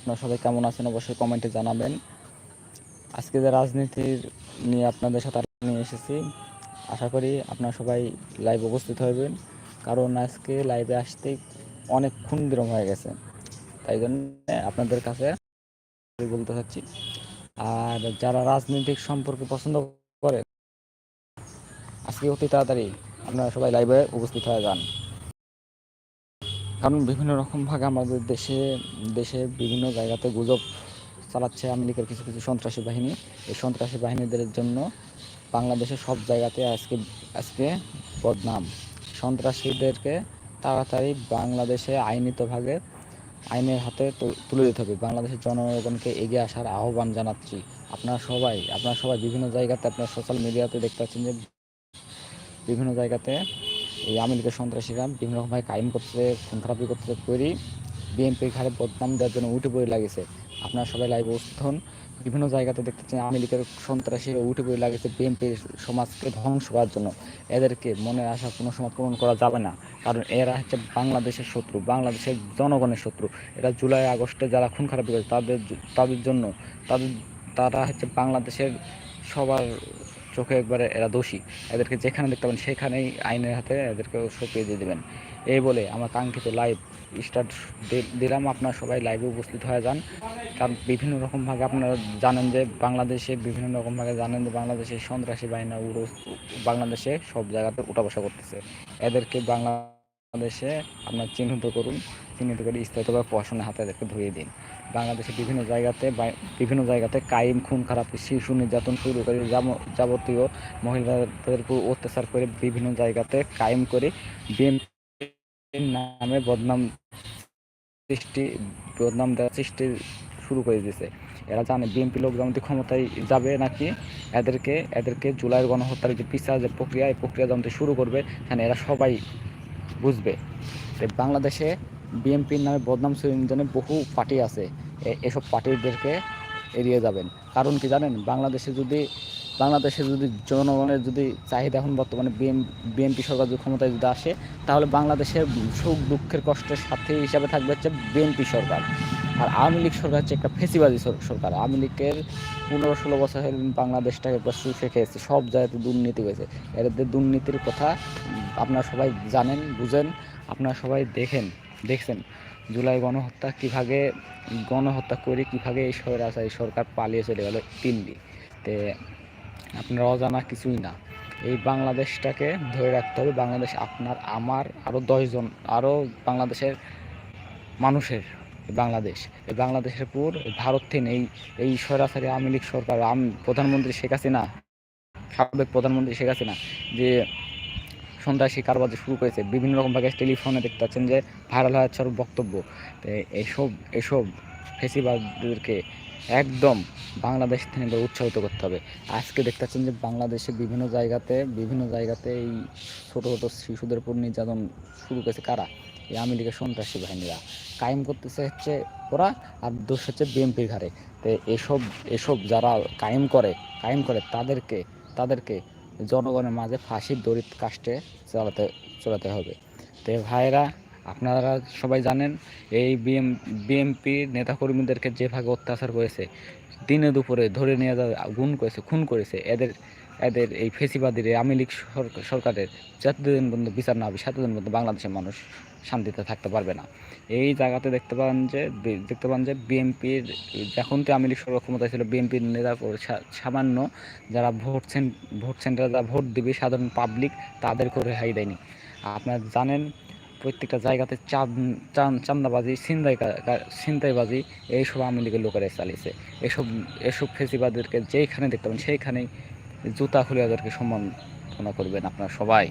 আপনারা সবাই কেমন আছেন অবশ্যই কমেন্টে জানাবেন। আজকে যে রাজনীতির নিয়ে আপনাদের সাথে নিয়ে এসেছি, আশা করি আপনারা সবাই লাইভ উপস্থিত হবেন কারণ আজকে লাইভে আসতে অনেকক্ষণ বিরম হয়ে গেছে। তাই জন্য আপনাদের কাছে বলতে চাচ্ছি, আর যারা রাজনৈতিক সম্পর্কে পছন্দ করে, আজকে অতি তাড়াতাড়ি আপনারা সবাই লাইভে উপস্থিত হয়ে যান। কারণ বিভিন্ন রকম ভাগে আমাদের দেশে দেশে বিভিন্ন জায়গাতে গুজব চালাচ্ছে আমেরিকার কিছু কিছু সন্ত্রাসী বাহিনী। এই সন্ত্রাসী বাহিনীদের জন্য বাংলাদেশের সব জায়গাতে আজকে আজকে বদনাম। সন্ত্রাসীদেরকে তাড়াতাড়ি বাংলাদেশে আইনিতভাবে আইনের হাতে তুলে দিতে হবে। বাংলাদেশের জনগণকে এগিয়ে আসার আহ্বান জানাচ্ছি। আপনারা সবাই আপনারা সবাই বিভিন্ন জায়গাতে আপনার সোশ্যাল মিডিয়াতে দেখতে পাচ্ছেন যে বিভিন্ন জায়গাতে এই আমেরিকার সন্ত্রাসীরা বিভিন্ন রকমভাবে কায়েম করতে, খুন খারাপি করতে করি বিএনপির ঘাড়ে বদনাম দেওয়ার জন্য উঠে পড়ে লাগিয়েছে। আপনারা সবাই লাইভ উপস্থিত বিভিন্ন জায়গাতে দেখতে দেখতেছেন আমেরিকার সন্ত্রাসীরা উঠে পড়ে লাগিয়েছে বিএনপির সমাজকে ধ্বংস করার জন্য। এদেরকে মনের আশা কোনো সময় পূরণ করা যাবে না। কারণ এরা হচ্ছে বাংলাদেশের শত্রু, বাংলাদেশের জনগণের শত্রু। এরা জুলাই, আগস্টে যারা খুন খারাপি করেছে, তাদের তাদের জন্য, তাদের, তারা হচ্ছে বাংলাদেশের সবার চোখে একবারে এরা দোষী। এদেরকে যেখানে দেখতে পাবেন, সেখানেই আইনের হাতে এদেরকে সঁপিয়ে দিয়ে দেবেন। এই বলে আমার কাঙ্ক্ষিত লাইভ স্টার্ট দিলাম। আপনারা সবাই লাইভে উপস্থিত হয়ে যান। কারণ বিভিন্ন রকমভাবে আপনারা জানেন যে বাংলাদেশে, বিভিন্ন রকমভাবে জানেন যে বাংলাদেশে সন্ত্রাসী বাহিনী উড়ো, বাংলাদেশে সব জায়গাতে উঠা বসা করতেছে। এদেরকে বাংলাদেশে আপনার চিহ্নিত করুন। চিহ্নিত করে স্থায়িতভাবে পড়াশোনার হাতে এদেরকে ধরিয়ে দিন। বাংলাদেশে বিভিন্ন জায়গাতে বিভিন্ন জায়গাতে কায়েম খুন, খারাপ, শিশু নির্যাতন শুরু করে যাবতীয় মহিলাদের উপর অত্যাচার করে বিভিন্ন জায়গাতে কায়েম করে বিএনপির নামে বদনাম সৃষ্টি, বদনাম দেওয়ার সৃষ্টি শুরু করে দিয়েছে। এরা জানে বিএনপি লোক যেমন ক্ষমতায় যাবে নাকি? এদেরকে এদেরকে জুলাইয়ের গণহত্যার যে পিছা যে প্রক্রিয়া, এই প্রক্রিয়া যেমন শুরু করবে সেখানে এরা সবাই বুঝবে। বাংলাদেশে বিএনপির নামে বদনাম জন্য বহু পার্টি আছে। এসব পার্টিদেরকে এড়িয়ে যাবেন। কারণ কি জানেন? বাংলাদেশে যদি বাংলাদেশে যদি জনগণের যদি চাহিদা এখন বর্তমানে বিএনপি সরকার যদি ক্ষমতায় যদি আসে, তাহলে বাংলাদেশের সুখ দুঃখের কষ্টের সাথে হিসাবে থাকবে হচ্ছে বিএনপি সরকার। আর আওয়ামী লীগ সরকার হচ্ছে একটা ফেসিবাদী সরকার। আওয়ামী লীগের পনেরো ষোলো বছর হল বাংলাদেশটাকে একবার খেয়েছে। সব জায়গাতে দুর্নীতি হয়েছে। এদের দুর্নীতির কথা আপনারা সবাই জানেন, বুঝেন, আপনারা সবাই দেখেন। দেখছেন, জুলাই গণহত্যা, কীভাবে গণহত্যা করে কীভাবে এই স্বৈরাচার এই সরকার পালিয়ে চলে গেল দিল্লি তে আপনার অজানা কিছুই না। এই বাংলাদেশটাকে ধরে রাখতে হবে, বাংলাদেশ আপনার, আমার আরও দশজন আরও বাংলাদেশের মানুষের বাংলাদেশ। এই বাংলাদেশের পুর ভারত থেকে এই এই স্বৈরাচারী আওয়ামী লীগ সরকার প্রধানমন্ত্রী শেখ হাসিনা, সাবেক প্রধানমন্ত্রী শেখ হাসিনা, যে সন্ত্রাসী কারবার শুরু করেছে, বিভিন্ন রকমভাবে টেলিফোনে দেখতে পাচ্ছেন যে ভাইরাল হয়ে যাচ্ছে বক্তব্য। তো এইসব এসব ফেসিবাদদেরকে একদম বাংলাদেশ থেকে উৎসাহিত করতে হবে। আজকে দেখতে পাচ্ছেন যে বাংলাদেশে বিভিন্ন জায়গাতে বিভিন্ন জায়গাতে এই ছোটো ছোটো শিশুদের উপর নির্যাতন শুরু করেছে কারা? এই আওয়ামী সন্ত্রাসী বাহিনীরা। কায়েম করতেছে হচ্ছে ওরা আর দোষ হচ্ছে বিএনপির ঘাড়ে। তো এসব এসব যারা কায়েম করে কায়েম করে তাদেরকে তাদেরকে জনগণের মাঝে ফাঁসির দরিদ কাস্টে চালাতে, চলাতে হবে। তো ভাইরা আপনারা সবাই জানেন, এই বিএম বিএমপির নেতাকর্মীদেরকে যেভাবে অত্যাচার করেছে, দিনে দুপুরে ধরে নিয়ে যাওয়া, গুণ করেছে, খুন করেছে, এদের এদের এই ফেসিবাদীর আমি লীগ সরকারের যতদিন পর্যন্ত বিচার না হবে, সেতদিন পর্যন্ত বাংলাদেশের মানুষ শান্তিতে থাকতে পারবে না। এই জায়গাতে দেখতে পান যে দেখতে পান যে বিএনপির যখন তো আওয়ামী লীগ সরকার ক্ষমতায় ছিল বিএনপির নেতা সামান্য যারা ভোট ভোট সেন্টারে যারা ভোট দিবে, সাধারণ পাবলিক তাদের করে হাই দেয়নি। আপনারা জানেন, প্রত্যেকটা জায়গাতে চাঁদ চান- চাঁদাবাজি, ছিনতাই ছিনতাইবাজি, এইসব আওয়ামী লীগের লোকেরা চালিয়েছে। এসব এসব ফেসিবাদেরকে যেইখানে দেখতে পাবেন সেইখানেই জুতা খুলে ওদেরকে সম্মাননা করবেন আপনারা সবাই।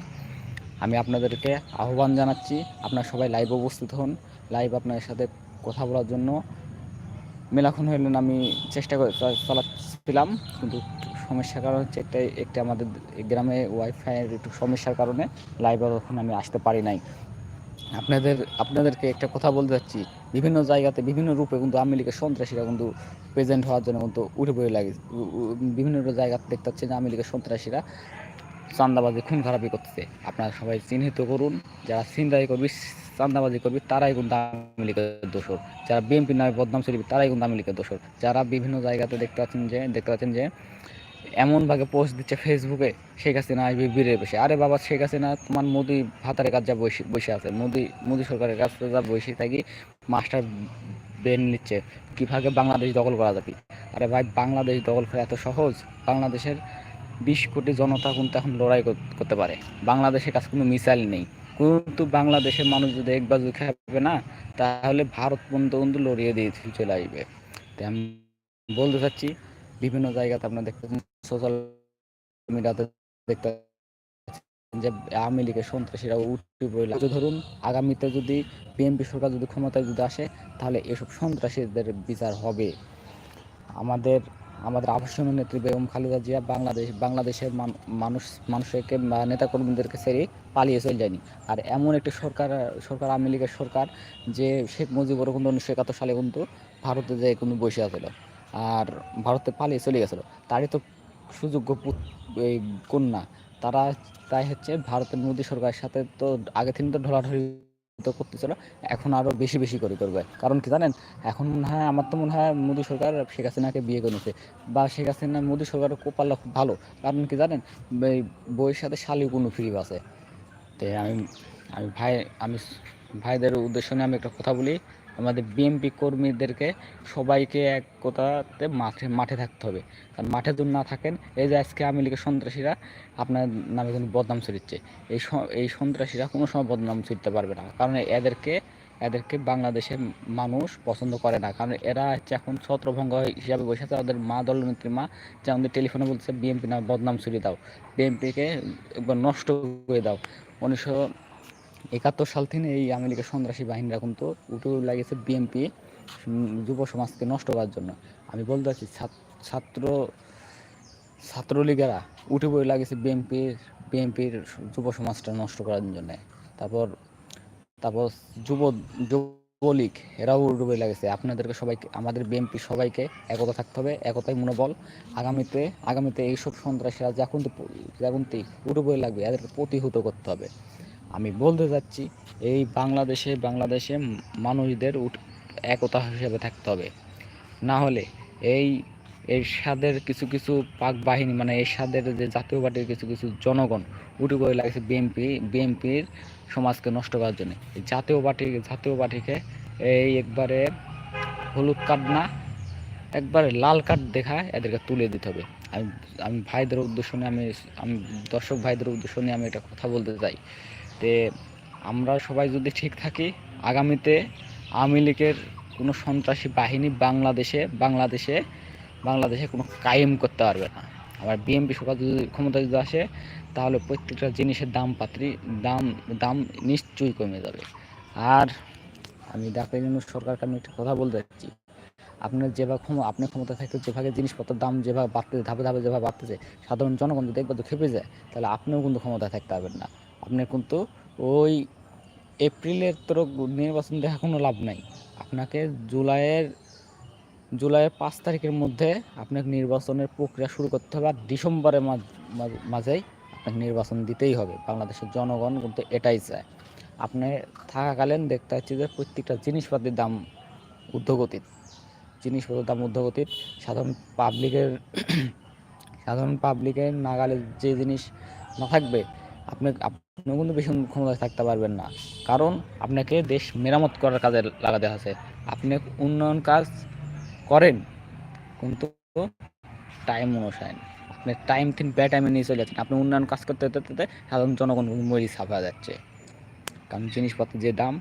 আমি আপনাদেরকে আহ্বান জানাচ্ছি, আপনারা সবাই লাইভ উপস্থিত হন। লাইভ আপনাদের সাথে কথা বলার জন্য। মেলাক্ষণ হইলেন আমি চেষ্টা করে চালাচ্ছিলাম, কিন্তু সমস্যার কারণ হচ্ছে একটা একটা আমাদের গ্রামে ওয়াইফাইয়ের একটু সমস্যার কারণে লাইভ এখন আমি আসতে পারি নাই। আপনাদের, আপনাদেরকে একটা কথা বলতে যাচ্ছি বিভিন্ন জায়গাতে, বিভিন্ন রূপে কিন্তু আওয়ামী লীগের সন্ত্রাসীরা কিন্তু প্রেজেন্ট হওয়ার জন্য কিন্তু উঠে পড়ে লাগে। বিভিন্ন জায়গাতে দেখতে পাচ্ছি যে আওয়ামী লীগের সন্ত্রাসীরা চান্দাবাজি খুন খারাপি করতেছে। আপনারা সবাই চিহ্নিত করুন, যারা চিন্তাই করবি, চান্দাবাজি করবি, তারাই কিন্তু আওয়ামী লীগের দোষর। যারা বিএনপি নামে বদনাম চলবি তারাই কিন্তু আওয়ামী লীগের দোষর। যারা বিভিন্ন জায়গাতে দেখতে পাচ্ছেন যে, দেখতে পাচ্ছেন যে এমনভাবে পোস্ট দিচ্ছে ফেসবুকে শেখ হাসিনা আসবে বীরের বেশি। আরে বাবা, শেখ হাসিনা, তোমার মোদি ভাতারের কাজ যা বসে বসে আছে। মোদি মোদি সরকারের কাছে যা বসে থাকি, মাস্টার ব্রেন নিচ্ছে। কীভাবে বাংলাদেশ দখল করা যাবে? আরে ভাই, বাংলাদেশ দখল করা এত সহজ? বাংলাদেশের বিশ কোটি জনতা কিন্তু এখন লড়াই করতে পারে। বাংলাদেশের কাছে কোনো মিসাইল নেই। কিন্তু বাংলাদেশের মানুষ যদি এক বাজু খাবে না, তাহলে ভারত পর্যন্ত কিন্তু লড়িয়ে দিয়ে চলে আসবে। তাই আমি বলতে চাচ্ছি, বিভিন্ন জায়গাতে আপনার দেখতে সোশ্যাল মিডিয়াতে দেখতে যে আওয়ামী লীগের সন্ত্রাসীরা উঠে পড়ে ধরুন, আগামীতে যদি বিএনপি সরকার যদি ক্ষমতায় যদি আসে, তাহলে এসব সন্ত্রাসীদের বিচার হবে। আমাদের আমাদের আবাসনীয় নেত্রী বেগম খালেদা জিয়া বাংলাদেশ বাংলাদেশের মানুষ মানুষকে নেতাকর্মীদেরকে ছেড়ে পালিয়ে চলে যায়নি। আর এমন একটি সরকার সরকার আওয়ামী লীগের সরকার যে শেখ মুজিবুর কিন্তু উনিশশো একাত্তর সালে কিন্তু ভারতে যে কিন্তু বসে আছিল আর ভারতে পালিয়ে চলে গেছিল। তারই তো সুযোগ্য এই কন্যা। তারা তাই হচ্ছে ভারতের মোদী সরকারের সাথে তো আগে থেকে তো ঢলাঢলি তো না, এখন আরও বেশি বেশি করে করবে। কারণ কি জানেন, এখন মনে হয়, আমার তো মনে হয় মোদী সরকার শেখ হাসিনাকে বিয়ে করেছে বা শেখ হাসিনা, মোদী সরকারের কোপাল্লা খুব ভালো। কারণ কি জানেন বইয়ের সাথে শালি কোনো ফ্রি আছে। তো আমি আমি ভাই, আমি ভাইদের উদ্দেশ্য নিয়ে আমি একটা কথা বলি। আমাদের বিএমপি কর্মীদেরকে সবাইকে এক কথাতে মাঠে মাঠে থাকতে হবে। কারণ মাঠে যদি না থাকেন, এই যে আজকে আওয়ামী লীগের সন্ত্রাসীরা আপনার নামে কিন্তু বদনাম ছড়িচ্ছে এই এই সন্ত্রাসীরা কোনো সময় বদনাম ছড়িতে পারবে না। কারণ এদেরকে এদেরকে বাংলাদেশের মানুষ পছন্দ করে না। কারণ এরা হচ্ছে এখন ছত্রভঙ্গ হিসাবে বসে আছে। ওদের মা দলনেত্রী মা যে আমাদের টেলিফোনে বলছে বিএনপি না বদনাম ছড়িয়ে দাও। বিএনপিকে একবার নষ্ট করে দাও। উনিশশো একাত্তর সাল থেকে এই লীগের সন্ত্রাসী বাহিনীরা কিন্তু উঠে লাগিয়েছে বিএনপি যুব সমাজকে নষ্ট করার জন্য। আমি বলতে চাচ্ছি ছাত্র, ছাত্রলীগেরা উঠে পড়ে লাগিয়েছে বিএনপির বিএনপির যুব সমাজটা নষ্ট করার জন্য। তারপর তারপর যুব, যুবলীগ, এরাও উঠে পড়ে লাগেছে আপনাদেরকে সবাইকে, আমাদের বিএনপি সবাইকে একতা থাকতে হবে, একতাই মনোবল। আগামীতে আগামীতে এইসব সন্ত্রাসীরা যখন যখন উঠে পড়ে লাগবে, এদেরকে প্রতিহত করতে হবে। আমি বলতে যাচ্ছি, এই বাংলাদেশে বাংলাদেশে মানুষদের একতা হিসেবে থাকতে হবে। না হলে এই এরশাদের কিছু কিছু পাক বাহিনী মানে এরশাদের যে জাতীয় পার্টির কিছু কিছু জনগণ, উঠে পড়ে লাগছে বিএনপি বিএনপির সমাজকে নষ্ট করার জন্য। জাতীয় পার্টি, জাতীয় পার্টিকে এই একবারে হলুদ কার্ড না, একবারে লাল কার্ড দেখা এদেরকে তুলে দিতে হবে। আমি আমি ভাইদের উদ্দেশ্য নিয়ে আমি আমি দর্শক ভাইদের উদ্দেশ্য নিয়ে আমি এটা কথা বলতে চাই। তে আমরা সবাই যদি ঠিক থাকি, আগামীতে আওয়ামী লীগের কোনো সন্ত্রাসী বাহিনী বাংলাদেশে বাংলাদেশে বাংলাদেশে কোনো কায়েম করতে পারবে না। আবার বিএনপি সরকার যদি ক্ষমতা যদি আসে, তাহলে প্রত্যেকটা জিনিসের দাম পাত্রি, দাম দাম নিশ্চয়ই কমে যাবে। আর আমি ডাক্তার সরকারকে আমি একটা কথা বলতে চাচ্ছি। আপনার যেভাবে ক্ষম, আপনি ক্ষমতা থাকতে যেভাবে জিনিসপত্রের দাম যেভাবে বাড়তেছে, ধাপে ধাপে যেভাবে বাড়তেছে, সাধারণ জনগণ যদি একবার তো খেপে যায়, তাহলে আপনিও কিন্তু ক্ষমতায় থাকতে পারবেন না। আপনার কিন্তু ওই এপ্রিলের তোর নির্বাচন দেখা কোনো লাভ নাই। আপনাকে জুলাইয়ের জুলাইয়ের পাঁচ তারিখের মধ্যে আপনাকে নির্বাচনের প্রক্রিয়া শুরু করতে হবে আর ডিসেম্বরের মাঝ- মাঝ- মাঝেই আপনাকে নির্বাচন দিতেই হবে। বাংলাদেশের জনগণ কিন্তু এটাই চায়। আপনি থাকাকালীন দেখতে পাচ্ছি যে প্রত্যেকটা জিনিসপাতির দাম ঊর্ধ্বগতির। জিনিসপত্রের দাম ঊর্ধ্বগতির। সাধারণ পাবলিকের সাধারণ পাবলিকের নাগালে যে জিনিস না থাকবে আপনি আপনি কিন্তু বেশি ক্ষমতায় থাকতে পারবেন না। কারণ আপনাকে দেশ মেরামত করার কাজে লাগাতে আছে। আপনি উন্নয়ন কাজ করেন, কিন্তু টাইম অনুসারে আপনি টাইম তিন বে টাইমে নিয়ে চলে যাচ্ছেন। আপনি উন্নয়ন কাজ করতে করতে সাধারণ জনগণ মরি ছাপা যাচ্ছে। কারণ জিনিসপত্রের যে দাম,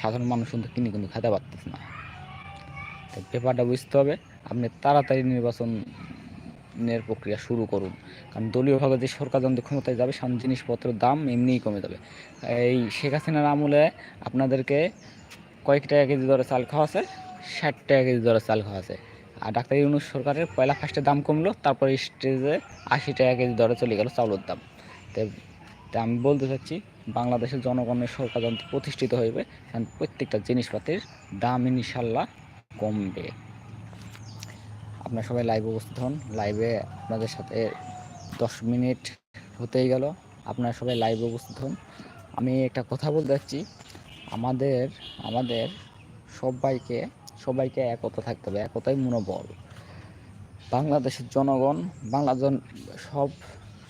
সাধারণ মানুষ কিন্তু কিনে কিন্তু খেতে পারতেছে না। তো ব্যাপারটা বুঝতে হবে। আপনি তাড়াতাড়ি নির্বাচনের প্রক্রিয়া শুরু করুন। কারণ দলীয়ভাবে যে সরকার যখন ক্ষমতায় যাবে, সাধারণ জিনিসপত্রের দাম এমনিই কমে যাবে। এই শেখ হাসিনার আমলে আপনাদেরকে কয়েক টাকা কেজি দরে চাল খাওয়া আছে, ষাট টাকা কেজি দরে চাল খাওয়া আছে। আর ডাক্তার ইউনুস সরকারের পয়লা ফার্স্টে দাম কমলো, তারপর স্টেজে আশি টাকা কেজি দরে চলে গেল চাউলের দাম। তো, তা আমি বলতে চাচ্ছি, বাংলাদেশের জনগণের সরকার যখন প্রতিষ্ঠিত হইবে প্রত্যেকটা জিনিসপাতির দাম ইনশাল্লাহ কমবে। আপনারা সবাই লাইভে উপস্থিত হন। লাইভে আপনাদের সাথে দশ মিনিট হতেই গেল। আপনারা সবাই লাইভে উপস্থিত হন। আমি একটা কথা বলতে চাচ্ছি আমাদের আমাদের সবাইকে সবাইকে একতা থাকতে হবে। একতাই মনোবল। বাংলাদেশের জনগণ বাংলা জন সব,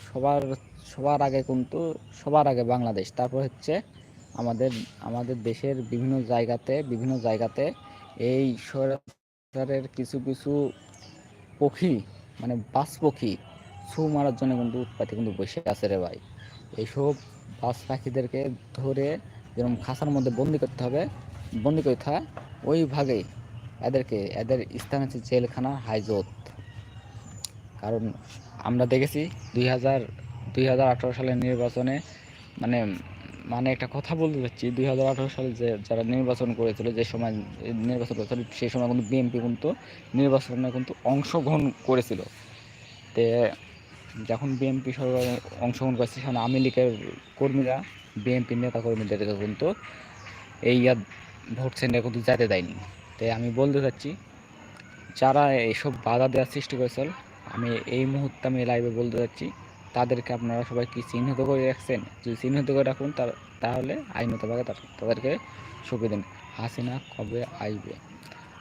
সবার সবার আগে কিন্তু, সবার আগে বাংলাদেশ। তারপর হচ্ছে আমাদের আমাদের দেশের বিভিন্ন জায়গাতে বিভিন্ন জায়গাতে এই সরকারের কিছু কিছু পক্ষী মানে বাস পক্ষী, ছু মারার জন্য কিন্তু উৎপাতে কিন্তু বসে আছে রে ভাই। এইসব বাস পাখিদেরকে ধরে যেরকম খাঁচার মধ্যে বন্দি করতে হবে, বন্দি করতে হয় ওইভাবেই এদেরকে, এদের স্থান হচ্ছে জেলখানা, হাইজত। কারণ আমরা দেখেছি দুই হাজার দুই হাজার সালের নির্বাচনে মানে মানে একটা কথা বলতে চাচ্ছি, দুই হাজার আঠারো সালে যে যারা নির্বাচন করেছিল, যে সময় নির্বাচন করেছিল, সেই সময় কিন্তু বিএনপি কিন্তু নির্বাচনে কিন্তু অংশগ্রহণ করেছিল। তে যখন বিএনপি সরকার অংশগ্রহণ করেছে, সেখানে আওয়ামী লীগের কর্মীরা, বিএনপি নেতা কর্মীদেরকে কিন্তু এই ভোট সেন্টারে কিন্তু যেতে দেয়নি। তাই আমি বলতে চাচ্ছি, যারা এইসব বাধা দেওয়ার সৃষ্টি করেছিল, আমি এই মুহূর্তে আমি লাইভে বলতে চাচ্ছি তাদেরকে আপনারা সবাই কি চিহ্নিত করে রাখছেন। যদি চিহ্নিত করে রাখুন তাহলে তার- তাদেরকে সুখে দিন। হাসিনা কবে আসবে?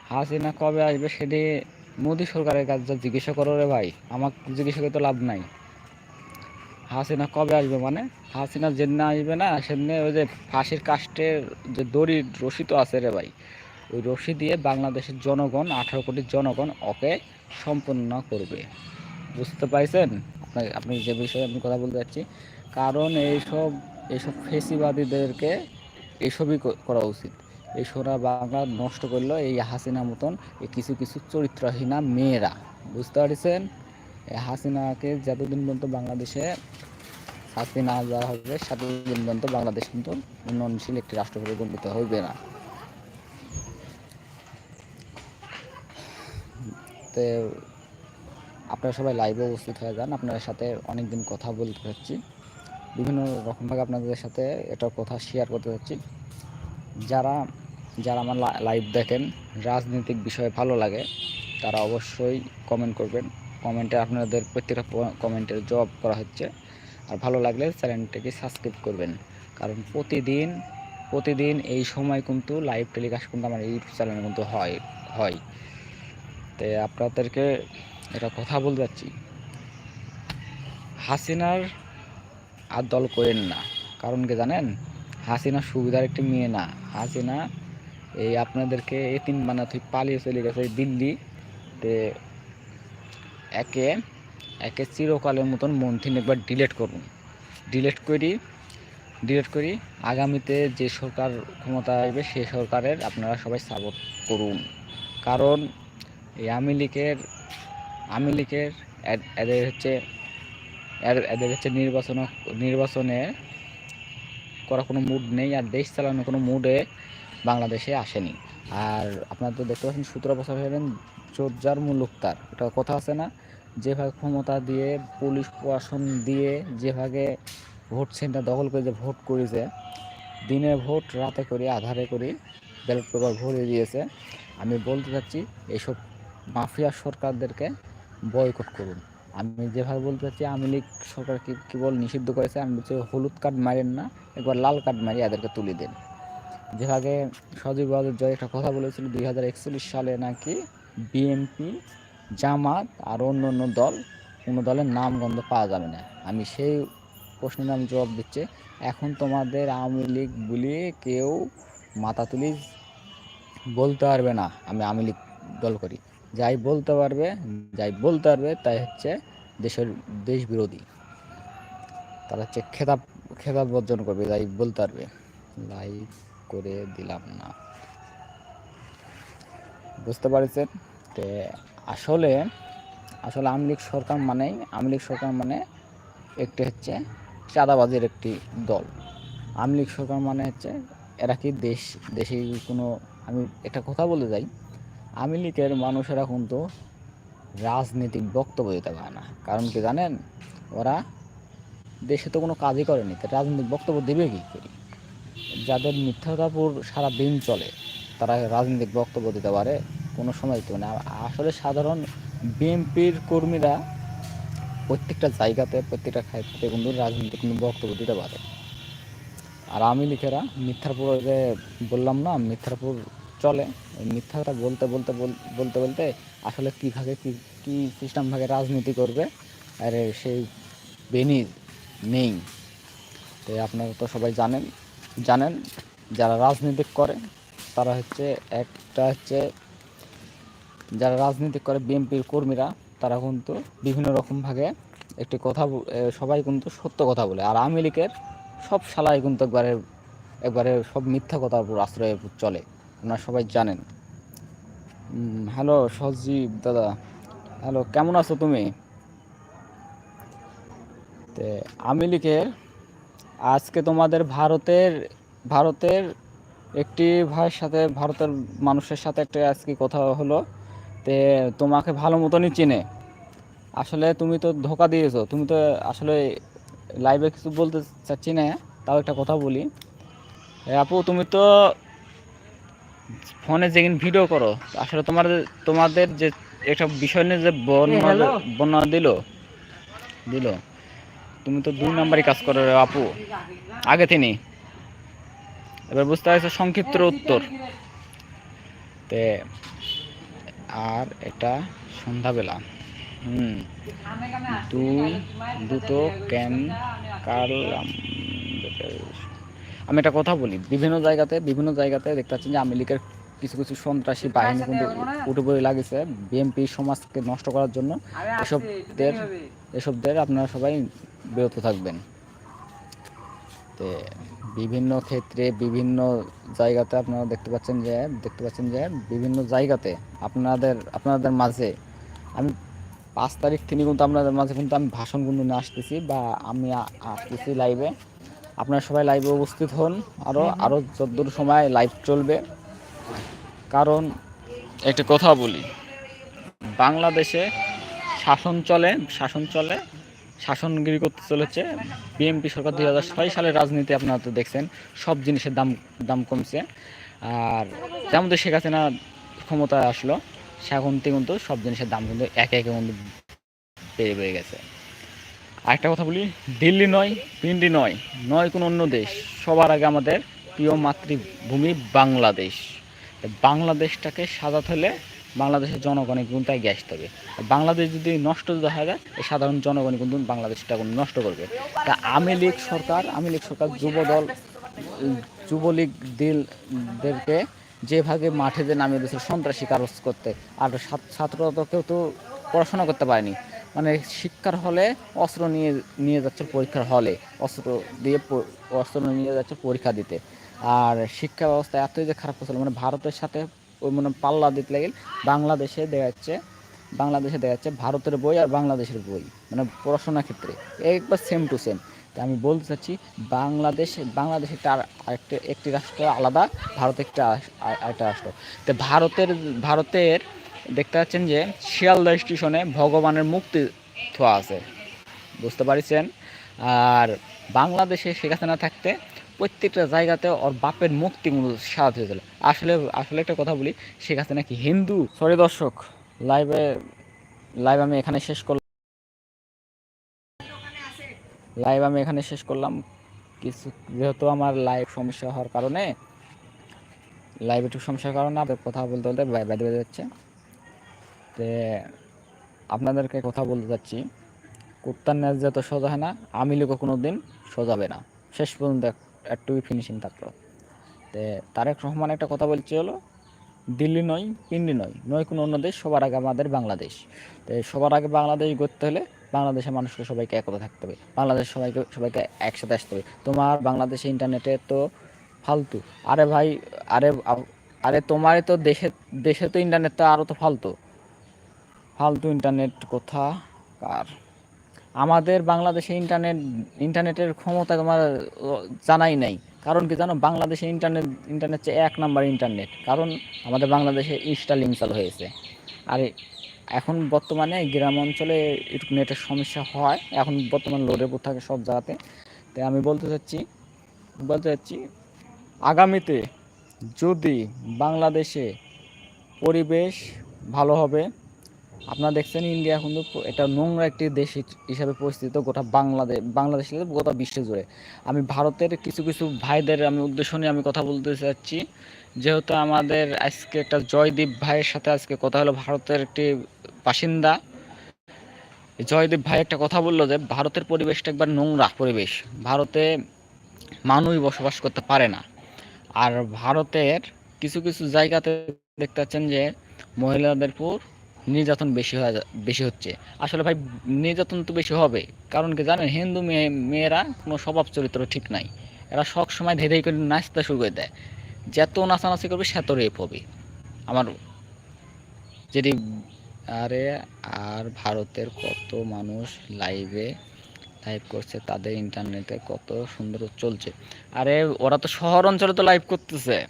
হাসিনা কবে আসবে সেটি মোদী সরকারের কাছে যা জিজ্ঞাসা করো রে ভাই আমাকে জিজ্ঞাসা করে তো লাভ নাই। হাসিনা কবে আসবে মানে? হাসিনা যেদিন আসবে না, সেদিন ওই যে ফাঁসির কাস্টের যে দড়ি রশি তো আছে রে ভাই, ওই রশি দিয়ে বাংলাদেশের জনগণ, আঠারো কোটি জনগণ ওকে সম্পন্ন করবে। বুঝতে পারছেন আপনার আপনি যে বিষয়ে আমি কথা বলতে যাচ্ছি, কারণ এইসব এইসব ফেসিবাদীদেরকে এইসবই করা উচিত। এই সোনা বাংলা নষ্ট করল এই হাসিনা মতন এই কিছু কিছু চরিত্রহীনা মেয়েরা। বুঝতে পারছেন? এই হাসিনাকে যতদিন পর্যন্ত বাংলাদেশে শাস্তি না দেওয়া হবে, ততদিন পর্যন্ত বাংলাদেশ কিন্তু উন্নয়নশীল একটি রাষ্ট্র হিসেবে গণ্ডিত হবে না। তো আপনারা সবাই লাইভে উপস্থিত হয়ে যান। আপনাদের সাথে অনেক দিন কথা বলতে চাচ্ছি বিভিন্ন রকমভাবে আপনাদের সাথে এটা কথা শেয়ার করতে চাচ্ছি যারা যারা আমার লাইভ দেখেন, রাজনৈতিক বিষয়ে ভালো লাগে, তারা অবশ্যই কমেন্ট করবেন। কমেন্টে আপনাদের প্রত্যেকটা কমেন্টের জবাব করা হচ্ছে। আর ভালো লাগলে চ্যানেলটাকে সাবস্ক্রাইব করবেন। কারণ প্রতিদিন প্রতিদিন এই সময় কিন্তু লাইভ টেলিকাস্ট কিন্তু আমার ইউটিউব চ্যানেলে কিন্তু হয় হয়। তো আপনাদেরকে এটা কথা বলতে যাচ্ছি। হাসিনার আর দল করেন না। কারণ কি জানেন? হাসিনা সুবিধার একটি মেয়ে না। হাসিনা এই আপনাদেরকে এতিম বানাতে পালিয়ে চলে গেছে দিল্লি তে একে একে চিরকালের মতন মন্থিন একবার ডিলেট করুন। ডিলেট করি ডিলেট করি, আগামীতে যে সরকার ক্ষমতা আসবে সেই সরকারের আপনারা সবাই সাপোর্ট করুন। কারণ এই আওয়ামী লীগের আওয়ামী লীগের এদের হচ্ছে এদের হচ্ছে নির্বাচন, নির্বাচনে করা কোনো মুড নেই আর দেশ চালানোর কোনো মুডে বাংলাদেশে আসেনি। আর আপনারা তো দেখতে পাচ্ছেন সতেরো বছর হলেন চোরজার মুলুক তার। এটা কথা আছে না? যেভাবে ক্ষমতা দিয়ে, পুলিশ প্রশাসন দিয়ে যেভাবে ভোট সেন্টার দখল করে যে ভোট করেছে দিনে ভোট রাতে করে, আধারে করে ব্যালট পেপার ভরে দিয়েছে। আমি বলতে চাচ্ছি এইসব মাফিয়া সরকারদেরকে বয়কট করুন। আমি যেভাবে বলতে চাচ্ছি, আওয়ামী লীগ সরকার কি কেবল নিষিদ্ধ করেছে, আমি বলছি হলুদ কার্ড মারেন না, একবার লাল কার্ড মারি এদেরকে তুলে দেন। যেভাবে সজীব বাহাদুর জয় একটা কথা বলেছিল, দুই হাজার একচল্লিশ সালে নাকি বিএনপি, জামাত আর অন্য অন্য দল কোনো দলের নাম গন্ধ পাওয়া যাবে না। আমি সেই প্রশ্নের আমি জবাব দিচ্ছি, এখন তোমাদের আওয়ামী লীগ বলে কেউ মাথা তুলি বলতে পারবে না, আমি আওয়ামী লীগ দল করি। যাই বলতে পারবে, যাই বলতে পারবে, তাই হচ্ছে দেশের দেশ বিরোধী। তারা হচ্ছে খেতাব খেতাব বর্জন করবে, যাই বলতে পারবে। লাইভ করে দিলাম না। বুঝতে পারছেন? তে আসলে আসলে আওয়ামী লীগ সরকার মানেই, আওয়ামী লীগ সরকার মানে একটি হচ্ছে চাঁদাবাজের একটি দল। আওয়ামী লীগ সরকার মানে হচ্ছে এরা কি দেশ দেশে কোনো, আমি একটা কথা বলে যাই। আওয়ামী লীগের মানুষেরা কিন্তু রাজনৈতিক বক্তব্য দিতে পারে না। কারণ কি জানেন? ওরা দেশে তো কোনো কাজই করেনি, তো রাজনৈতিক বক্তব্য দেবে কি করে? যাদের মিথ্যাতাপুর সারা দিন চলে, তারা রাজনৈতিক বক্তব্য দিতে পারে কোনো সময়। দিতে পারে না আসলে সাধারণ বিএনপির কর্মীরা প্রত্যেকটা জায়গাতে, প্রত্যেকটা ক্ষেত্রে কিন্তু রাজনীতি কিন্তু বক্তব্য দিতে পারে। আর আমি লিখেরা মিথ্যারপুর যে বললাম না মিথ্যারপুর চলে। মিথ্যাটা বলতে বলতে, বল- বলতে বলতে আসলে কী ভাগে, কী কী সিস্টেম ভাগে রাজনীতি করবে? আর সেই বেনি নেই। তো আপনারা তো সবাই জানেন জানেন, যারা রাজনীতি করে, তারা হচ্ছে একটা হচ্ছে, যারা রাজনীতি করে বিএনপির কর্মীরা, তারা কিন্তু বিভিন্ন রকম ভাগে একটি কথা সবাই কিন্তু সত্য কথা বলে। আর আওয়ামী লীগের সব শালাই কিন্তু একবারে একবারে সব মিথ্যা কথার উপর আশ্রয়ে চলে। আপনারা সবাই জানেন। হ্যালো সজীব দাদা। হ্যালো, কেমন আছো তুমি? তে আওয়ামী লীগের আজকে তোমাদের ভারতের ভারতের একটি ভাইয়ের সাথে, ভারতের মানুষের সাথে একটা আজকে কথা হলো। তে, তোমাকে ভালো মতনই চিনে। আসলে তুমি তো ধোকা দিয়েছ। তুমি তো আসলে লাইভে কিছু বলতে চাচ্ছি না তাও একটা কথা বলি। আপু, তুমি তো ফোনে যেদিন ভিডিও করো আসলে তোমার তোমাদের যে একটা বিষয় নিয়ে যে বর্ণনা বর্ণনা দিল দিল। তুমি তো দুই নম্বরই কাজ করো রে আপু। আগে তিনি। এবার বুঝতে পারছ সংক্ষিপ্ত উত্তর। তে আর এটা সন্ধ্যাবেলা। হুম। দুই দুটো ক্যান কাল আমি একটা কথা বলি বিভিন্ন জায়গাতে বিভিন্ন জায়গাতে দেখতে পাচ্ছি যে আওয়ামী লীগের কিছু কিছু সন্ত্রাসী বাহিনী কিন্তু উঠে পড়ে লাগিয়েছে বিএনপি সমাজকে নষ্ট করার জন্য। এসবদের এসবদের আপনারা সবাই বিরত থাকবেন। তো বিভিন্ন ক্ষেত্রে বিভিন্ন জায়গাতে আপনারা দেখতে পাচ্ছেন যে দেখতে পাচ্ছেন যে বিভিন্ন জায়গাতে আপনাদের আপনাদের মাঝে আমি পাঁচ তারিখ থেকে কিন্তু আপনাদের মাঝে কিন্তু আমি ভাষণ কিন্তু নিয়ে আসতেছি বা আমি আসতেছি লাইভে আপনারা সবাই লাইভে উপস্থিত হন। আরও আরও যতদূর সময় লাইভ চলবে। কারণ একটা কথা বলি, বাংলাদেশে শাসন চলে শাসন চলে, শাসনগিরি করতে চলেছে। বিএনপি সরকার দুই হাজার ছয় সালের রাজনীতি আপনারা তো দেখছেন, সব জিনিসের দাম দাম কমছে। আর যেমন তো শেখ হাসিনা ক্ষমতায় আসলো সেখন থেকে কিন্তু সব জিনিসের দাম কিন্তু একে একে কিন্তু বেড়ে বেড়ে গেছে। আরেকটা কথা বলি, দিল্লি নয় পিন্ডি নয় নয় কোনো অন্য দেশ। সবার আগে আমাদের প্রিয় মাতৃভূমি বাংলাদেশ। বাংলাদেশটাকে সাজাতে হলে বাংলাদেশের জনগণের কিন্তু এগিয়ে আসতে হবে বাংলাদেশ যদি নষ্ট হয়ে যায়, এই সাধারণ জনগণ কিন্তু বাংলাদেশটা নষ্ট করবে। তা আওয়ামী লীগ সরকার আওয়ামী লীগ সরকার, যুবদল যুবলীগ দিলদেরকে যেভাবে মাঠে যে নামিয়ে দিয়েছিল সন্ত্রাসী কাজ করতে, আর ছাত্র- ছাত্ররা তো কেউ তো পড়াশোনা করতে পারেনি। মানে শিক্ষার হলে অস্ত্র নিয়ে নিয়ে যাচ্ছে পরীক্ষার হলে। অস্ত্র দিয়ে অস্ত্র নিয়ে যাচ্ছে পরীক্ষা দিতে। আর শিক্ষা ব্যবস্থা এতই যে খারাপ করছিল মানে ভারতের সাথে ওই মানে পাল্লা দিতে লাগে বাংলাদেশে দেখা যাচ্ছে বাংলাদেশে দেখা যাচ্ছে ভারতের বই আর বাংলাদেশের বই মানে পড়াশোনার ক্ষেত্রে। একবার সেম টু সেম তা আমি বলতে চাচ্ছি, বাংলাদেশ বাংলাদেশ একটা একটি রাষ্ট্র আলাদা, ভারত একটা আরেকটা রাষ্ট্র। তো ভারতের ভারতের দেখতে পাচ্ছেন যে শিয়ালদা স্টেশনে ভগবানের মুক্তি থোয়া আছে বুঝতে পারছেন আর বাংলাদেশে শেখ থাকতে প্রত্যেকটা জায়গাতে ওর বাপের মুক্তি সাথ হয়েছিল আসলে আসলে একটা কথা বলি শেখ হাসিনা কি হিন্দু সরি দর্শক লাইভে লাইভ আমি এখানে শেষ করলাম লাইভ আমি এখানে শেষ করলাম কিছু যেহেতু আমার লাইভ সমস্যা হওয়ার কারণে লাইভ একটু সমস্যার কারণে আপনার কথা বলতে বলতে বাই- বাইরে বেড়ে যাচ্ছে তে আপনাদেরকে কথা বলতে চাচ্ছি কুত্তার ন্যাচ যত সোজা হয় না, আমি লোকও কোনো দিন সোজাবে না। শেষ পর্যন্ত এক- একটু ফিনিশিং থাকল। তে তারেক রহমান একটা কথা বলছে হলো, দিল্লি নয়, পিন্ডি নয় নয় কোনো অন্য দেশ, সবার আগে আমাদের বাংলাদেশ। তো সবার আগে বাংলাদেশ গড়তে হলে বাংলাদেশের মানুষকে সবাইকে একতা থাকতে হবে। বাংলাদেশ সবাইকে সবাইকে একসাথে আসতে হবে। তোমার বাংলাদেশে ইন্টারনেটে তো ফালতু। আরে ভাই, আরে আরে তোমার তো দেশে দেশে তো ইন্টারনেট তো আরও তো ফালতু। ফালতু ইন্টারনেট কোথা? কার? আমাদের বাংলাদেশে ইন্টারনেট ইন্টারনেটের ক্ষমতা তোমার জানাই নাই। কারণ কি জানো? বাংলাদেশে ইন্টারনেট ইন্টারনেট হচ্ছে এক নাম্বার ইন্টারনেট কারণ আমাদের বাংলাদেশে স্টারলিং চালু হয়েছে। আর, এখন বর্তমানে গ্রাম অঞ্চলে একটু নেটের সমস্যা হয়। এখন বর্তমান উপর থাকে সব জায়গাতে। তাই আমি বলতে চাচ্ছি বলতে চাচ্ছি, আগামীতে যদি বাংলাদেশে পরিবেশ ভালো হবে আপনারা দেখছেন ইন্ডিয়া কিন্তু এটা নোংরা একটি দেশ হিসাবে পরিচিত, গোটা বাংলাদেশ বাংলাদেশ গোটা বিশ্ব জুড়ে। আমি ভারতের কিছু কিছু ভাইদের আমি উদ্দেশ্য নিয়ে আমি কথা বলতে চাচ্ছি। যেহেতু আমাদের আজকে একটা জয়দীপ ভাইয়ের সাথে আজকে কথা হলো, ভারতের একটি বাসিন্দা। জয়দীপ ভাই একটা কথা বলল যে, ভারতের পরিবেশটা একবার নোংরা পরিবেশ। ভারতে মানুষ বসবাস করতে পারে না। আর ভারতের কিছু কিছু জায়গাতে দেখতে পাচ্ছেন যে, মহিলাদের উপর নির্যাতন বেশি হয়ে বেশি হচ্ছে। আসলে ভাই, নির্যাতন তো বেশি হবে। কারণ কি জানেন, হিন্দু মেয়ে মেয়েরা কোনো স্বভাব চরিত্র ঠিক নাই। এরা সব সময় ধেই ধেই করে নাচতে শুরু করে দেয়। যত নাচানাচি করবে, সেত রেপ হবে। আমার যেটি আরে আর ভারতের কত মানুষ লাইভে লাইভ করছে, তাদের ইন্টারনেটে কত সুন্দর চলছে। আরে, ওরা তো শহর অঞ্চলে তো লাইভ করতেছে।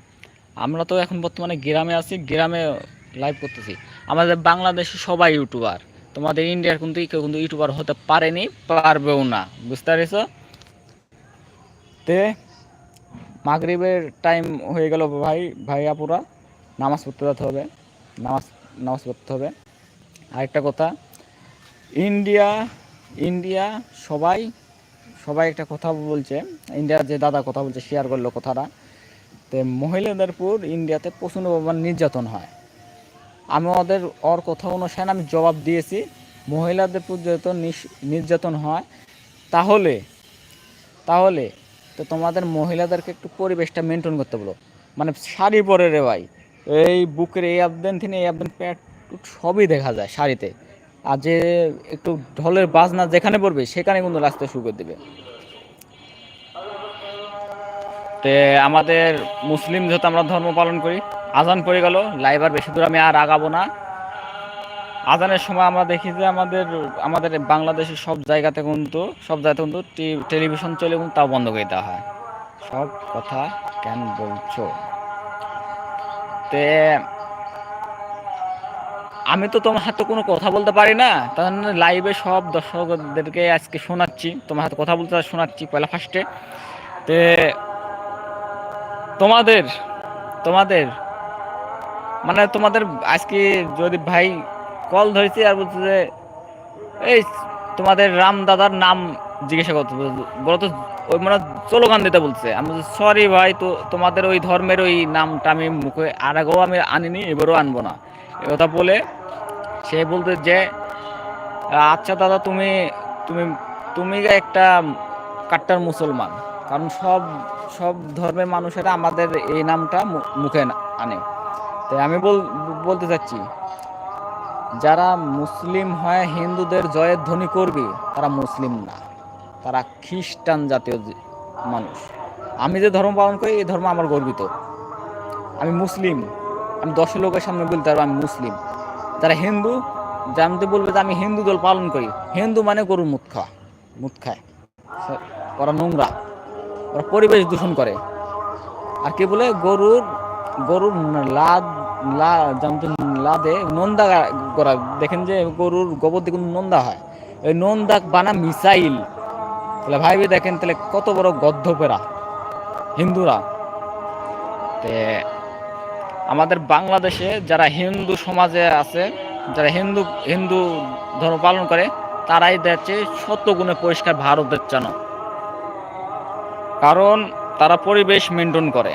আমরা তো এখন বর্তমানে গ্রামে আছি। গ্রামে লাইভ করতেছি। আমাদের বাংলাদেশে সবাই ইউটিউবার তোমাদের ইন্ডিয়ার কিন্তু কেউ কিন্তু ইউটিউবার হতে পারেনি, পারবেও না। বুঝতে পারছ? তে মাগরিবের টাইম হয়ে গেল ভাই ভাই আপুরা, নামাজ পড়তে যেতে হবে, নামাজ নামাজ পড়তে হবে। আরেকটা কথা ইন্ডিয়া ইন্ডিয়া সবাই সবাই একটা কথা বলছে ইন্ডিয়ার যে দাদা কথা বলছে শেয়ার করল কথাটা। তো মহিলাদের উপর ইন্ডিয়াতে প্রচণ্ড নির্যাতন হয়। আমি ওদের ওর কথা অনুসারে আমি জবাব দিয়েছি। মহিলাদের পর্যন্ত নির্যাতন হয়। তাহলে তাহলে তো তোমাদের মহিলাদেরকে একটু পরিবেশটা মেনটেন করতে বলো। মানে শাড়ি পরে রে ভাই, এই বুকের এই আবদান থেকে এই আবদান প্যাট সবই দেখা যায় শাড়িতে। আর যে একটু ঢলের বাজনা যেখানে পড়বে, সেখানে কিন্তু রাস্তা শুরু করে দেবে। তে আমাদের মুসলিম যেহেতু আমরা ধর্ম পালন করি আজান পড়ে গেল লাইভ আর বেশি দূর আমি আর আগাবো না। আজানের সময় আমরা দেখি যে আমাদের আমাদের বাংলাদেশের সব জায়গাতে কিন্তু, সব জায়গাতে কিন্তু টেলিভিশন চলে কিন্তু তাও বন্ধ করে দেওয়া হয়। সব কথা কেন বলছো? তে, আমি তো তোমার হাতে কোনো কথা বলতে পারি না, তার লাইভে সব দর্শকদেরকে আজকে শোনাচ্ছি, তোমার হাতে কথা বলতে শোনাচ্ছি পয়লা ফার্স্টে তে, তোমাদের তোমাদের মানে তোমাদের আজকে যদি ভাই কল ধরেছি আর বলছে যে, এই তোমাদের রাম দাদার নাম জিজ্ঞাসা করতে বলো তো ওই মানে স্লোগান দিতে বলছে। আমি বলছি সরি ভাই, তো তোমাদের ওই ধর্মের ওই নামটা আমি মুখে আর আগেও আমি আনিনি, এবারও আনব না। এ কথা বলে সে বলতে যে আচ্ছা দাদা, তুমি তুমি তুমি একটা কাট্টার মুসলমান। কারণ সব সব ধর্মের মানুষেরা আমাদের এই নামটা মুখে আনে। তাই আমি বল, বলতে চাচ্ছি, যারা মুসলিম হয় হিন্দুদের জয়ের ধ্বনি করবে, তারা মুসলিম না। তারা খ্রিস্টান জাতীয় মানুষ। আমি যে ধর্ম পালন করি, এই ধর্ম আমার গর্বিত। আমি মুসলিম। আমি দশ লোকের সামনে বলতে পারব আমি মুসলিম। যারা হিন্দু, জানতে বলবে যে আমি হিন্দু দল পালন করি। হিন্দু মানে গরুর মুখ খাওয়া খায়। ওরা নোংরা। ওরা পরিবেশ দূষণ করে। আর কি বলে? গরুর গরুর লাদ লাদে নন্দা করা। দেখেন যে গরুর গোবর দিয়ে নন্দা হয়। ওই নন্দা বানা মিসাইল। তাহলে ভাইবে দেখেন তাহলে কত বড় গদ্ধপেরা হিন্দুরা। আমাদের বাংলাদেশে যারা হিন্দু সমাজে আছে, যারা হিন্দু হিন্দু ধর্ম পালন করে, তারাই দেখছে সত্য গুণে পরিষ্কার ভারতের যেন কারণ তারা পরিবেশ মেনটেন করে।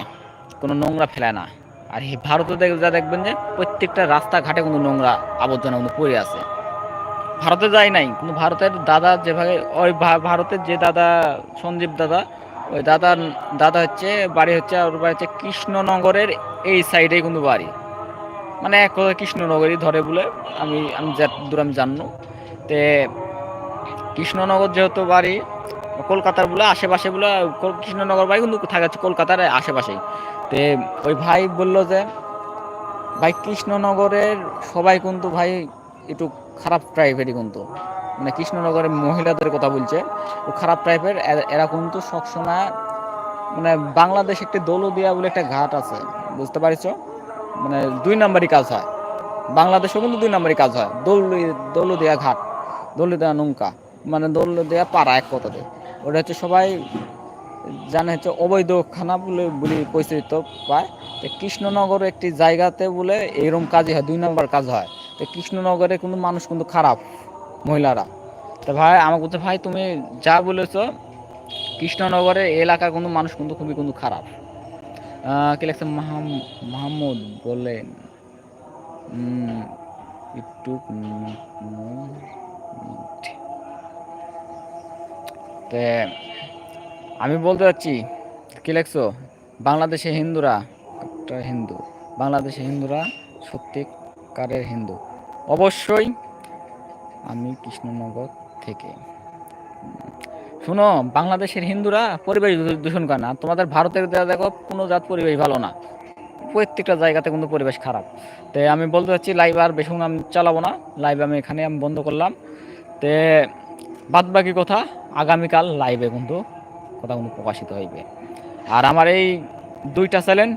কোনো নোংরা ফেলে না। আর এই ভারতে দেখ- যা দেখবেন যে প্রত্যেকটা রাস্তাঘাটে কিন্তু নোংরা আবর্জনা কিন্তু পড়ে আছে। ভারতে যায় নাই, কিন্তু ভারতের দাদা যেভাবে ওই ভারতের যে দাদা, সঞ্জীব দাদা, ওই দাদা দাদা হচ্ছে বাড়ি হচ্ছে আর বাড়ি হচ্ছে কৃষ্ণনগরের এই সাইডেই কিন্তু বাড়ি। মানে এক কথা কৃষ্ণনগরই ধরে বলে আমি আমি যা দূর আমি জানো তে কৃষ্ণনগর যেহেতু বাড়ি, কলকাতার বলে আশেপাশে বলে কৃষ্ণনগর বাড়ি কিন্তু থাকে কলকাতার আশেপাশেই। তে ওই ভাই বলল যে, ভাই, কৃষ্ণনগরের সবাই কিন্তু ভাই একটু খারাপ টাইপেরই কিন্তু। মানে কৃষ্ণনগরের মহিলাদের কথা বলছে ও খারাপ টাইপের এরা- এরা কিন্তু সবসময় মানে বাংলাদেশ একটি দৌলদিয়া বলে একটা ঘাট আছে, বুঝতে পারছ? মানে দুই নাম্বারই কাজ হয়। বাংলাদেশেও কিন্তু দুই নাম্বারই কাজ হয় দৌল দৌলদিয়া ঘাট দৌলদিয়া নৌকা মানে দৌলদিয়া পাড়া এক কথাতে। ওটা হচ্ছে সবাই জানে হচ্ছে অবৈধ খানা বলে বলে পরিচিত পায়। তো কৃষ্ণনগর একটি জায়গাতে বলে এরকম কাজই হয়, দুই নম্বর কাজ হয়। তো কৃষ্ণনগরে কিন্তু মানুষ কিন্তু খারাপ, মহিলারা। তো ভাই, আমাকে বলছে, ভাই, তুমি যা বলেছ, কৃষ্ণনগরে এলাকা কিন্তু মানুষ কিন্তু খুবই কিন্তু খারাপ। কি লাগছে মাহাম- মাহমুদ বলেন একটু আমি বলতে চাচ্ছি, কি লেখছো? বাংলাদেশে হিন্দুরা, একটা হিন্দু, বাংলাদেশে হিন্দুরা সত্যিকারের হিন্দু। অবশ্যই আমি কৃষ্ণনগর থেকে। শুনো, বাংলাদেশের হিন্দুরা পরিবেশ দূষণ করে না। তোমাদের ভারতের দেখো, কোনো জাত পরিবেশ ভালো না। প্রত্যেকটা জায়গাতে কিন্তু পরিবেশ খারাপ। তো আমি বলতে চাচ্ছি লাইভ আর বেশি আমি চালাবো না। লাইভ আমি এখানে আমি বন্ধ করলাম। তে বাদ বাকি কথা, আগামীকাল লাইভে কিন্তু কথা কিন্তু প্রকাশিত হইবে। আর আমার এই দুইটা চ্যানেল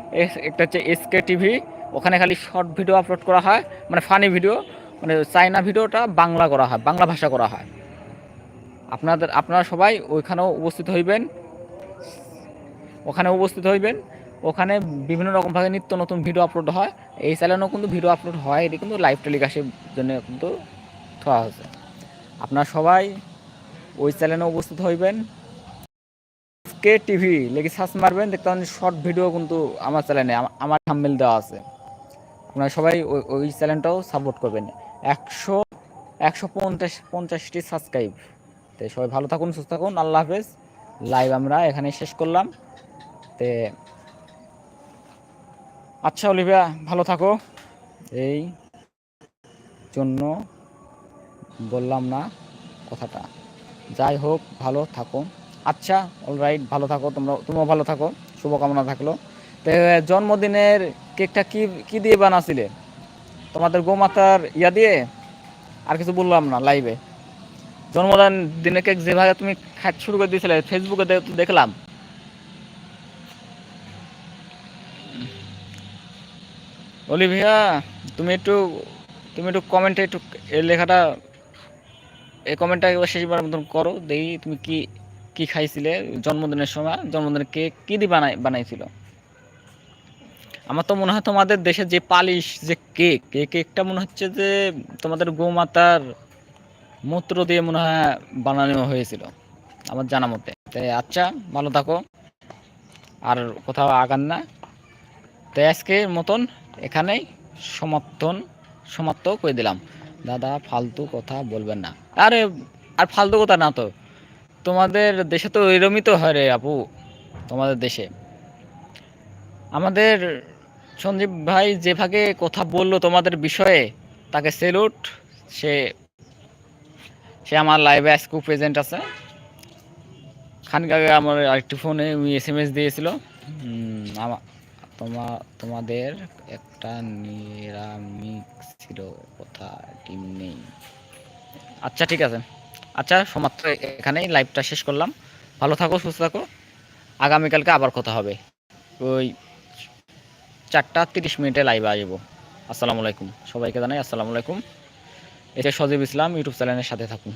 একটা হচ্ছে এসকে টিভি, ওখানে খালি শর্ট ভিডিও আপলোড করা হয় মানে ফানি ভিডিও মানে চাইনা ভিডিওটা বাংলা করা হয়, বাংলা ভাষা করা হয়। আপনাদের, আপনারা সবাই ওইখানেও উপস্থিত হইবেন ওখানে উপস্থিত হইবেন, ওখানে বিভিন্ন রকমভাবে নিত্য নতুন ভিডিও আপলোড হয়, এই চ্যানেলেও কিন্তু ভিডিও আপলোড হয়, এটি কিন্তু লাইভ টেলিকাস্টের জন্য কিন্তু থোয়া হয়েছে। আপনারা সবাই ওই চ্যানেলে উপস্থিত হইবেন কে টিভি লেগে সার্চ মারবেন, দেখতে পাবেন শর্ট ভিডিও কিন্তু আমার চ্যানেলে আমার থাম্বেল দেওয়া আছে। আপনারা সবাই ওই ওই চ্যানেলটাও সাপোর্ট করবেন। একশো একশো পঞ্চাশ, পঞ্চাশটি সাবস্ক্রাইব তো সবাই ভালো থাকুন, সুস্থ থাকুন, আল্লাহ হাফেজ। লাইভ আমরা এখানে শেষ করলাম। তে আচ্ছা অলিভিয়া, ভালো থাকো। এই জন্য বললাম না কথাটা। যাই হোক, ভালো থাকো আচ্ছা অলরাইট ভালো থাকো তোমরা, তুমিও ভালো থাকো, শুভকামনা থাকল। তো, জন্মদিনের কেকটা কি কি দিয়ে বানাছিলে? তোমাদের গোমাতার ইয়া দিয়ে? আর কিছু বললাম না লাইভে জন্মদিন দিনে কেক যেভাবে তুমি খাইতে শুরু করে দিয়েছিলে ফেসবুকে দেখলাম। অলিভিয়া, তুমি একটু তুমি একটু কমেন্টে একটু এই লেখাটা এই কমেন্টটা একবার শেষবার মতন করো, দেখি তুমি কি কি খাইছিলে? জন্মদিনের সময়, জন্মদিনে কেক কি দিয়ে বানাই, বানাইছিল? আমার তো মনে হয় তোমাদের দেশে যে পালিশ, যে কেক, এই কেকটা মনে হচ্ছে যে তোমাদের গোমাতার মূত্র দিয়ে মনে হয় বানানো হয়েছিল, আমার জানা মতে। তাই আচ্ছা ভালো থাকো। আর কোথাও আগান না। তাই আজকের মতন এখানেই সমর্থন সমাপ্ত করে দিলাম। দাদা, ফালতু কথা বলবেন না। আরে, আর ফালতু কথা না তো। তোমাদের দেশে তো এরমই তো হয় রে আপু তোমাদের দেশে। আমাদের সঞ্জীব ভাই যে ভাগে কথা বলল তোমাদের বিষয়ে তাকে সেলুট সে সে আমার লাইভে আজকে প্রেজেন্ট আছে। খানিক আগে আমার আরেকটি ফোনে এস এম এস দিয়েছিল। উম, আমা- তোমা তোমাদের একটা নিরামিষ ছিল কথা? টিম নেই। আচ্ছা ঠিক আছে। আচ্ছা সমাপ্ত এখানেই লাইভটা শেষ করলাম। ভালো থাকো, সুস্থ থাকো। আগামীকালকে আবার কথা হবে। ওই চারটা তিরিশ মিনিটে লাইভে আসব। আসসালামু আলাইকুম। সবাইকে জানাই আসসালামু আলাইকুম। এটা সজীব ইসলাম, ইউটিউব চ্যানেলের সাথে থাকুন।